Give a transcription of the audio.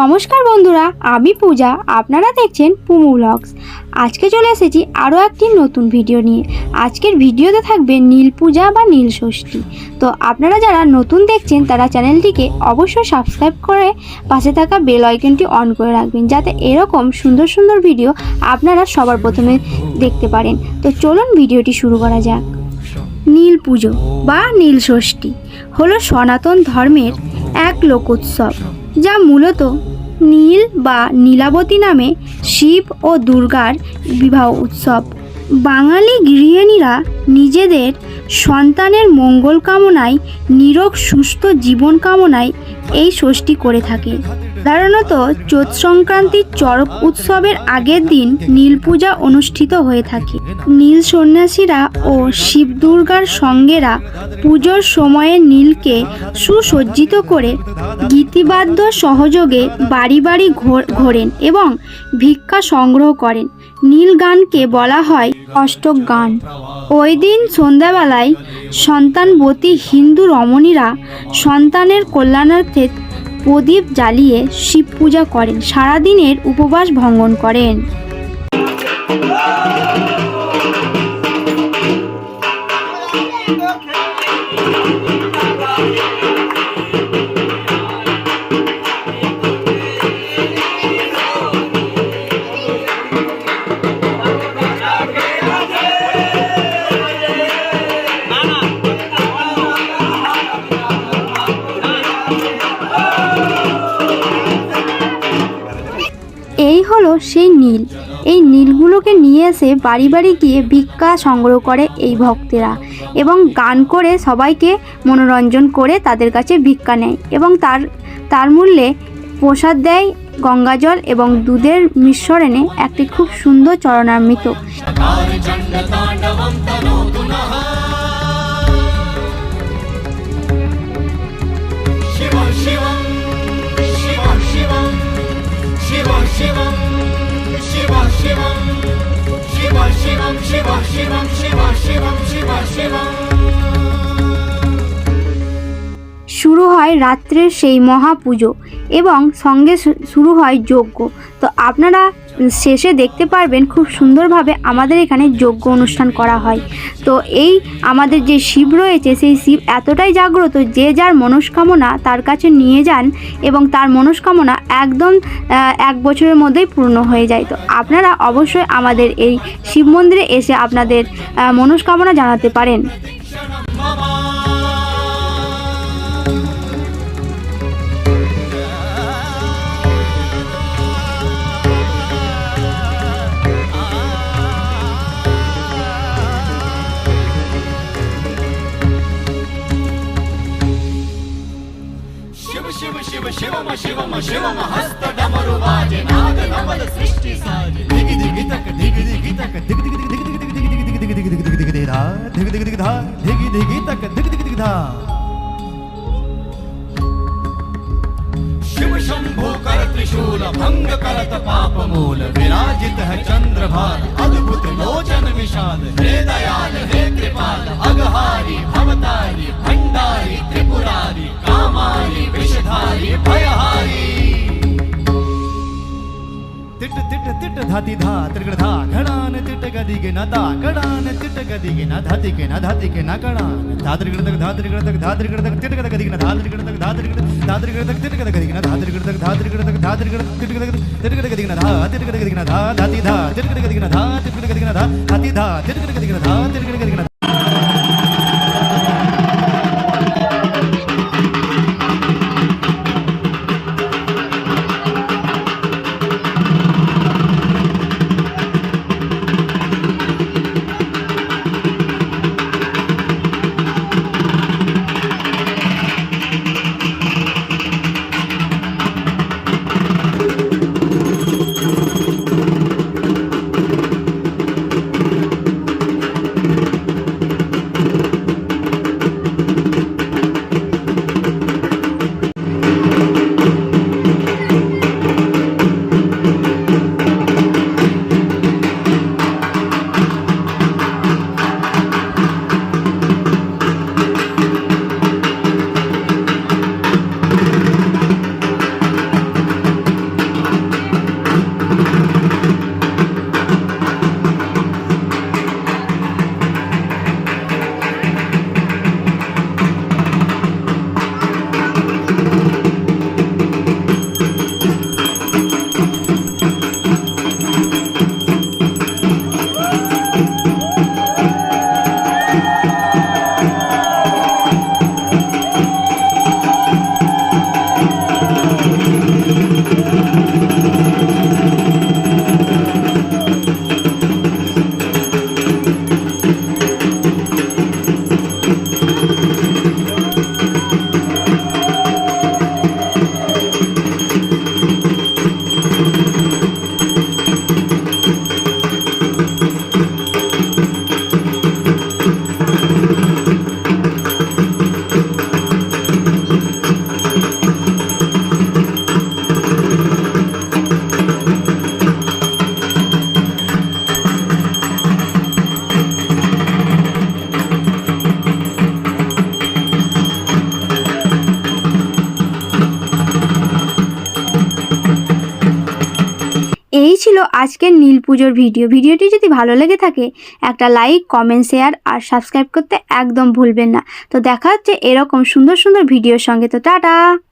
নমস্কার বন্ধুরা, আমি পূজা, আপনারা দেখছেন পুমু ব্লগস আজকে চলে এসেছি আরও একটি নতুন ভিডিও নিয়ে। আজকের ভিডিওতে থাকবে নীল পূজা বা নীল ষষ্ঠী। তো আপনারা যারা নতুন দেখছেন, তারা চ্যানেলটিকে অবশ্যই সাবস্ক্রাইব করে পাশে থাকা বেল আইকনটি অন করে রাখবেন, যাতে এরকম সুন্দর সুন্দর ভিডিও আপনারা সবার প্রথমে দেখতে পারেন। তো চলুন ভিডিওটি শুরু করা যাক। নীল পুজো বা নীল ষষ্ঠী হলো সনাতন ধর্মের এক লোকোৎসব। যা মূলত নীল বা নীলাবতী নামে শিব ও দুর্গার বিবাহ উৎসব। বাঙালি গৃহিণীরা নিজেদের সন্তানের মঙ্গল কামনায়, নিরোগ সুস্থ জীবন কামনায় এই ষষ্ঠী করে থাকে। সাধারণত চৈত সংক্রান্তির চড়ক উৎসবের আগের দিন নীল পূজা অনুষ্ঠিত হয়ে থাকে। নীল সন্ন্যাসীরা ও শিব দুর্গার সঙ্গেরা পুজোর সময়ে নীলকে সুসজ্জিত করে গীতিবাদ্য সহযোগে বাড়ি বাড়ি ঘোর- ঘোরেন এবং ভিক্ষা সংগ্রহ করেন। নীল গানকে বলা হয় অষ্টক গান। ওই দিন সন্ধ্যাবেলায় সন্তানবতী হিন্দু রমণীরা সন্তানের কল্যাণার্থে প্রদীপ জ্বালিয়ে শিব পূজা করেন। সারাদিনের উপবাস ভঙ্গন করেন। হলো সেই নীল এই নীলগুলোকে নিয়ে এসে বাড়ি বাড়ি গিয়ে ভিক্ষা সংগ্রহ করে এই ভক্তেরা এবং গান করে সবাইকে মনোরঞ্জন করে তাদের কাছে ভিক্ষা নেয় এবং তার তার মূল্যে প্রসাদ দেয় গঙ্গাজল এবং দুধের মিশ্রণে একটি খুব সুন্দর চরণামৃত Shivam, Shivam, Shivam, Shivam. शिवं शिव शिवं शिव शिवं शिव शिवं शिव शिवं शिव शिवं शिव शिवं शिव शिवम् শুরু হয় রাত্রের সেই মহাপুজো এবং সঙ্গে শু- শুরু হয় যজ্ঞ তো আপনারা শেষে দেখতে পারবেন খুব সুন্দরভাবে আমাদের এখানে যজ্ঞ অনুষ্ঠান করা হয়। তো এই আমাদের যে শিব রয়েছে, সেই শিব এতটাই জাগ্রত যে যার মনস্কামনা তার কাছে নিয়ে যান এবং তার মনস্কামনা একদম এক বছরের মধ্যেই পূর্ণ হয়ে যায়। তো আপনারা অবশ্যই আমাদের এই শিব মন্দিরে এসে আপনাদের মনস্কামনা জানাতে পারেন। शिव शिव शिव शिवम शिवम शिवम हस्त डमरु बाजे नाद नमल सृष्टि साजे दिगि दिगि तक दिगि दिगि तक दिगि दिगि दिगि दिगि दिगि दिगि दिगि दिगि दिगि दिगि दिगि दिगि धा दिगि दिगि दिगि दिगि दिगि तक दिगि दिगि दिगि धा शिव शंभो कर त्रिशूल भंग करत पाप मूल विराजित है चंद्रभाल अद्भुत लोचन विशाल हे ತಿಟ್ಟ ತಿಟ್ಟ ತಿಟ್ಟ ಧಾತಿ ಧಾ ತ್ರಿಗಡ ಧಾ ಘಡಾನ ತಿಟ್ಟ ಗದಿಗೆ ನ ದಾ ಗಡಾನ ತಿಟ್ಟ ಗದಿಗೆ ನ ಧಾತಿಗೆ ನ ಧಾತಿಗೆ ನ ಗಡಾನ ಧಾತ್ರಿಗಡದಗ ಧಾತ್ರಿಗಡದಗ ಧಾತ್ರಿಗಡದಗ ತಿಟ್ಟಗದ ಗದಿಗೆ ನ ಧಾತ್ರಿಗಡದಗ ಧಾತ್ರಿಗಡ ಧಾತ್ರಿಗಡದಗ ತಿಟ್ಟಗದ ಗದಿಗೆ ನ ಧಾತ್ರಿಗಡದಗ ಧಾತ್ರಿಗಡದಗ ಧಾತ್ರಿಗಡ ತಿಟ್ಟಗದ ತಿಟ್ಟಗದ ಗದಿಗೆ ನ ಧಾ ತಿಟ್ಟಗದ ಗದಿಗೆ ನ ಧಾ ಧಾತಿ ಧಾ ತಿಟ್ಟಗದ ಗದಿಗೆ ನ ಧಾ ತಿಟ್ಟಗದ ಗದಿಗೆ ನ ಧಾ ಹತಿ ಧಾ ತಿಟ್ಟಗದ ಗದಿಗೆ ನ ಧಾ ತಿಟ್ಟಗದ ಗದಿಗೆ ನ न ছিল আজকের নীল পুজোর ভিডিও। ভিডিওটি যদি ভালো লেগে থাকে, একটা লাইক কমেন্ট শেয়ার আর সাবস্ক্রাইব করতে একদম ভুলবেন না। তো দেখা হচ্ছে এরকম সুন্দর সুন্দর ভিডিওর সঙ্গে। তো টাটা!